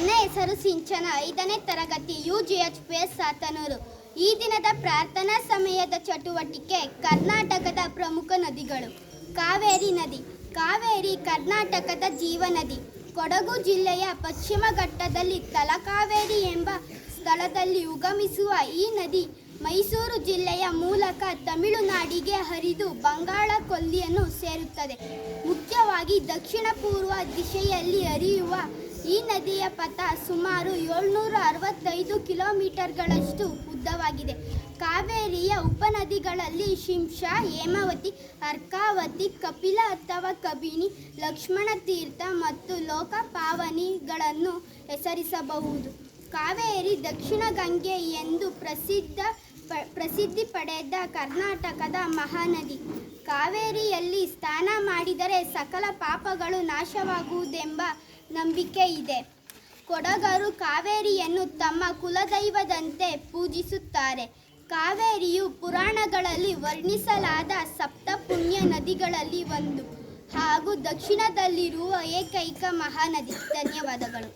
ನನ್ನ ಹೆಸರು ಸಿಂಚನ. ಐದನೇ ತರಗತಿ U G H P S Sathanur ಈ ದಿನದ ಪ್ರಾರ್ಥನಾ ಸಮಯದ ಚಟುವಟಿಕೆ ಕರ್ನಾಟಕದ ಪ್ರಮುಖ ನದಿಗಳು. ಕಾವೇರಿ ನದಿ. ಕಾವೇರಿ ಕರ್ನಾಟಕದ ಜೀವನದಿ. ಕೊಡಗು ಜಿಲ್ಲೆಯ ಪಶ್ಚಿಮ ಘಟ್ಟದಲ್ಲಿ ತಲಕಾವೇರಿ ಎಂಬ ಸ್ಥಳದಲ್ಲಿ ಉಗಮಿಸುವ ಈ ನದಿ, ಮೈಸೂರು ಜಿಲ್ಲೆಯ ಮೂಲಕ ತಮಿಳುನಾಡಿಗೆ ಹರಿದು ಬಂಗಾಳ ಕೊಲ್ಲಿಯನ್ನು ಸೇರುತ್ತದೆ. ಮುಖ್ಯವಾಗಿ ದಕ್ಷಿಣ ಪೂರ್ವ ದಿಶೆಯಲ್ಲಿ ಹರಿಯುವ ಈ ನದಿಯ ಪಥ ಸುಮಾರು ಏಳ್ನೂರ ಅರವತ್ತೈದು ಕಿಲೋಮೀಟರ್ಗಳಷ್ಟು ಉದ್ದವಾಗಿದೆ. ಕಾವೇರಿಯ ಉಪನದಿಗಳಲ್ಲಿ ಶಿಂಷಾ, ಹೇಮಾವತಿ, ಅರ್ಕಾವತಿ, ಕಪಿಲ ಅಥವಾ ಕಬಿನಿ, ಲಕ್ಷ್ಮಣ ತೀರ್ಥ ಮತ್ತು ಲೋಕಪಾವನಿಗಳನ್ನು ಹೆಸರಿಸಬಹುದು. ಕಾವೇರಿ ದಕ್ಷಿಣ ಗಂಗೆ ಎಂದು ಪ್ರಸಿದ್ಧ ಪ್ರಸಿದ್ಧಿ ಪಡೆದ ಕರ್ನಾಟಕದ ಮಹಾನದಿ. ಕಾವೇರಿಯಲ್ಲಿ ಸ್ನಾನ ಮಾಡಿದರೆ ಸಕಲ ಪಾಪಗಳು ನಾಶವಾಗುವುದೆಂಬ ನಂಬಿಕೆ ಇದೆ. ಕೊಡಗರು ಕಾವೇರಿಯನ್ನು ತಮ್ಮ ಕುಲದೈವದಂತೆ ಪೂಜಿಸುತ್ತಾರೆ. ಕಾವೇರಿಯು ಪುರಾಣಗಳಲ್ಲಿ ವರ್ಣಿಸಲಾದ ಸಪ್ತ ಪುಣ್ಯ ನದಿಗಳಲ್ಲಿ ಒಂದು ಹಾಗೂ ದಕ್ಷಿಣದಲ್ಲಿರುವ ಏಕೈಕ ಮಹಾನದಿ. ಧನ್ಯವಾದಗಳು.